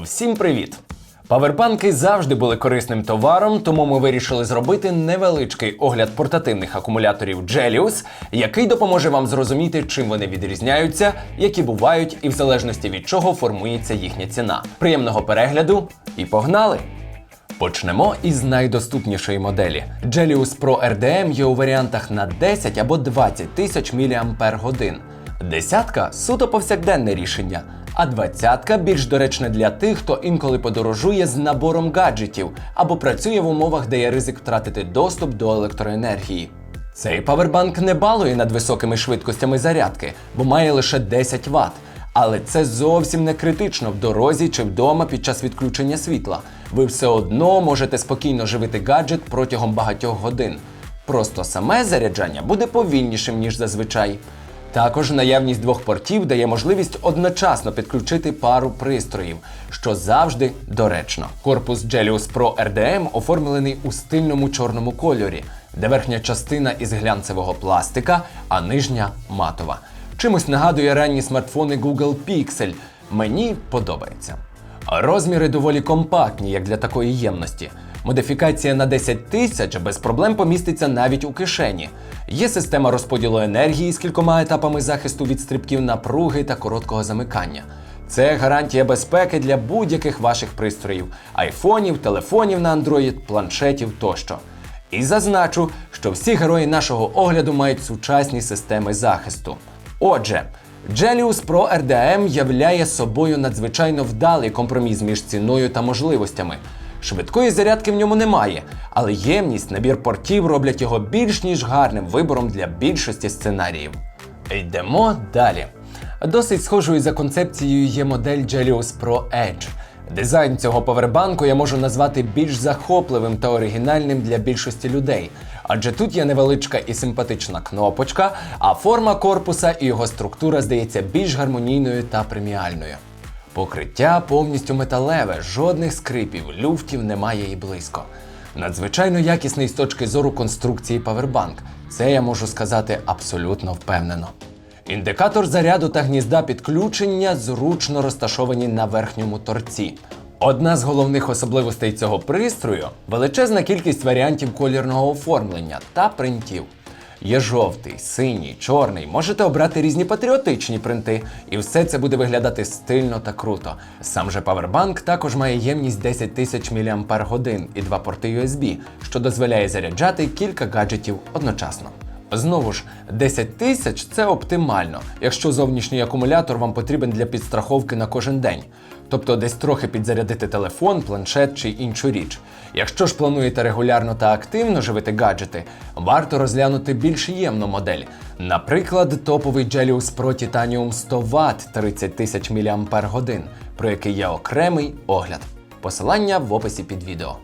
Всім привіт! Павербанки завжди були корисним товаром, тому ми вирішили зробити невеличкий огляд портативних акумуляторів Gelius, який допоможе вам зрозуміти, чим вони відрізняються, які бувають, і в залежності від чого формується їхня ціна. Приємного перегляду і погнали! Почнемо із найдоступнішої моделі. Gelius Pro RDM є у варіантах на 10 або 20 тисяч мАч. Десятка суто повсякденне рішення, а двадцятка більш доречна для тих, хто інколи подорожує з набором гаджетів або працює в умовах, де є ризик втратити доступ до електроенергії. Цей павербанк не балує над високими швидкостями зарядки, бо має лише 10 Вт. Але це зовсім не критично в дорозі чи вдома під час відключення світла. Ви все одно можете спокійно живити гаджет протягом багатьох годин. Просто саме заряджання буде повільнішим, ніж зазвичай. Також наявність двох портів дає можливість одночасно підключити пару пристроїв, що завжди доречно. Корпус Gelius Pro RDM оформлений у стильному чорному кольорі, де верхня частина із глянцевого пластика, а нижня матова. Чимось нагадує ранні смартфони Google Pixel. Мені подобається. Розміри доволі компактні, як для такої ємності. Модифікація на 10 тисяч без проблем поміститься навіть у кишені. Є система розподілу енергії з кількома етапами захисту від стрибків напруги та короткого замикання. Це гарантія безпеки для будь-яких ваших пристроїв: айфонів, телефонів на Android, планшетів тощо. І зазначу, що всі герої нашого огляду мають сучасні системи захисту. Отже, Gelius Pro RDM являє собою надзвичайно вдалий компроміс між ціною та можливостями. Швидкої зарядки в ньому немає, але ємність, набір портів роблять його більш ніж гарним вибором для більшості сценаріїв. Йдемо далі. Досить схожою за концепцією є модель Gelius Pro Edge. Дизайн цього повербанку я можу назвати більш захопливим та оригінальним для більшості людей, адже тут є невеличка і симпатична кнопочка, а форма корпуса і його структура здається більш гармонійною та преміальною. Покриття повністю металеве, жодних скрипів, люфтів немає і близько. Надзвичайно якісний з точки зору конструкції павербанк. Це я можу сказати абсолютно впевнено. Індикатор заряду та гнізда підключення зручно розташовані на верхньому торці. Одна з головних особливостей цього пристрою величезна кількість варіантів колірного оформлення та принтів. Є жовтий, синій, чорний. Можете обрати різні патріотичні принти, і все це буде виглядати стильно та круто. Сам же павербанк також має ємність 10 тисяч мАч і два порти USB, що дозволяє заряджати кілька гаджетів одночасно. Знову ж, 10 тисяч це оптимально, якщо зовнішній акумулятор вам потрібен для підстраховки на кожен день. Тобто десь трохи підзарядити телефон, планшет чи іншу річ. Якщо ж плануєте регулярно та активно живити гаджети, варто розглянути більш ємну модель. Наприклад, топовий Gelius Pro Titanium 100 Вт 30 тисяч мАч, про який є окремий огляд. Посилання в описі під відео.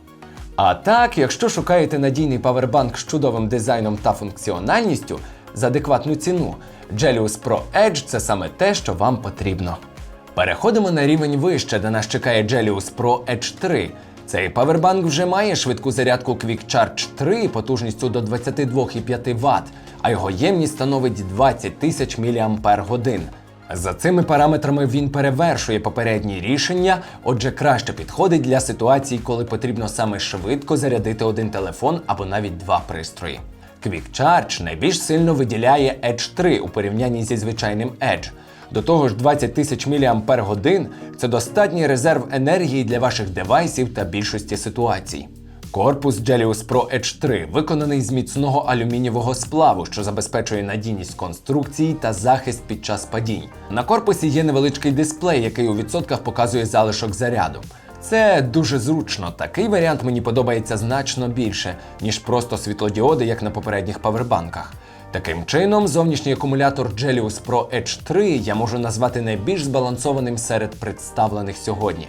А так, якщо шукаєте надійний павербанк з чудовим дизайном та функціональністю за адекватну ціну, Gelius Pro Edge це саме те, що вам потрібно. Переходимо на рівень вище, де нас чекає Gelius Pro Edge 3. Цей павербанк вже має швидку зарядку Quick Charge 3 потужністю до 22,5 Вт, а його ємність становить 20 тисяч мАч. За цими параметрами він перевершує попередні рішення, отже, краще підходить для ситуацій, коли потрібно саме швидко зарядити один телефон або навіть два пристрої. Quick Charge найбільш сильно виділяє Edge 3 у порівнянні зі звичайним Edge. До того ж, 20 тисяч мАч – це достатній резерв енергії для ваших девайсів та більшості ситуацій. Корпус Gelius Pro Edge 3 виконаний з міцного алюмінієвого сплаву, що забезпечує надійність конструкції та захист під час падінь. На корпусі є невеличкий дисплей, який у відсотках показує залишок заряду. Це дуже зручно. Такий варіант мені подобається значно більше, ніж просто світлодіоди, як на попередніх павербанках. Таким чином, зовнішній акумулятор Gelius Pro Edge 3 я можу назвати найбільш збалансованим серед представлених сьогодні.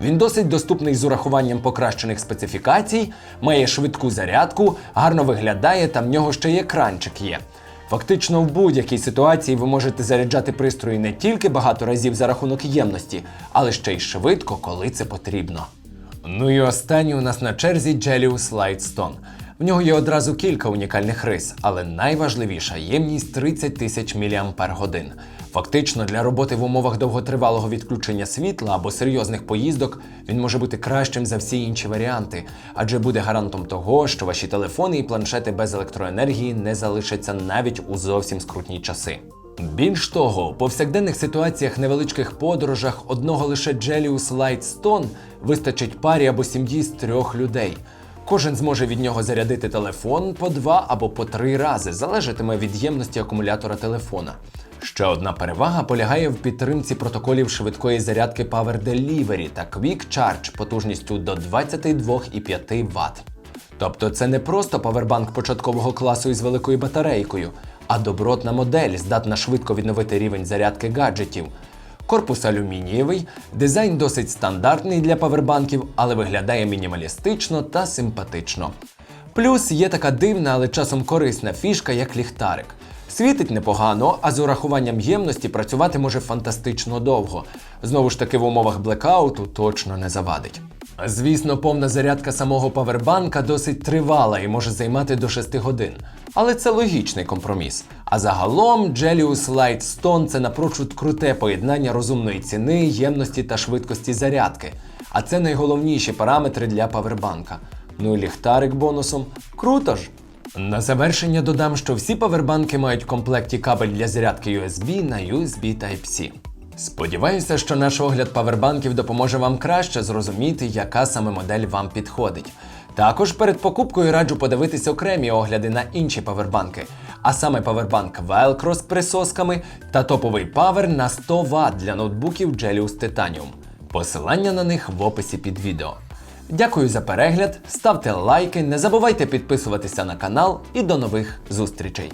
Він досить доступний з урахуванням покращених специфікацій, має швидку зарядку, гарно виглядає та в нього ще й екранчик є. Фактично, в будь-якій ситуації ви можете заряджати пристрої не тільки багато разів за рахунок ємності, але ще й швидко, коли це потрібно. Ну і останній у нас на черзі Gelius Lightstone. В нього є одразу кілька унікальних рис, але найважливіша ємність 30 тисяч мАч. Фактично, для роботи в умовах довготривалого відключення світла або серйозних поїздок він може бути кращим за всі інші варіанти, адже буде гарантом того, що ваші телефони і планшети без електроенергії не залишаться навіть у зовсім скрутні часи. Більш того, у повсякденних ситуаціях невеличких подорожах одного лише Gelius Lightstone вистачить парі або сім'ї з трьох людей. Кожен зможе від нього зарядити телефон по два або по три рази, залежатиме від ємності акумулятора телефона. Ще одна перевага полягає в підтримці протоколів швидкої зарядки Power Delivery та Quick Charge потужністю до 22,5 Вт. Тобто це не просто павербанк початкового класу із великою батарейкою, а добротна модель, здатна швидко відновити рівень зарядки гаджетів. Корпус алюмінієвий, дизайн досить стандартний для павербанків, але виглядає мінімалістично та симпатично. Плюс є така дивна, але часом корисна фішка, як ліхтарик. Світить непогано, а з урахуванням ємності працювати може фантастично довго. Знову ж таки, в умовах блекауту точно не завадить. Звісно, повна зарядка самого павербанка досить тривала і може займати до 6 годин. Але це логічний компроміс. А загалом Gelius Lightstone – це напрочуд круте поєднання розумної ціни, ємності та швидкості зарядки. А це найголовніші параметри для павербанка. Ну і ліхтарик бонусом. Круто ж! На завершення додам, що всі павербанки мають в комплекті кабель для зарядки USB на USB Type-C. Сподіваюся, що наш огляд павербанків допоможе вам краще зрозуміти, яка саме модель вам підходить. Також перед покупкою раджу подивитися окремі огляди на інші павербанки, а саме павербанк Velcro з присосками та топовий павер на 100 Вт для ноутбуків Gelius Titanium. Посилання на них в описі під відео. Дякую за перегляд, ставте лайки, не забувайте підписуватися на канал і до нових зустрічей!